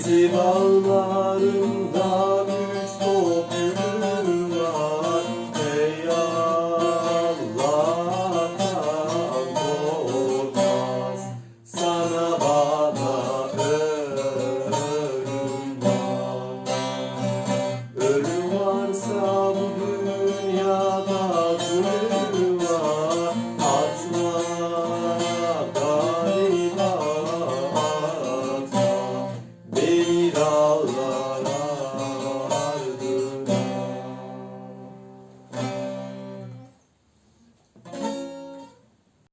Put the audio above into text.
Bizim ağlarımdan üç top gülüm var. Ey Allah'tan korkmaz sana bak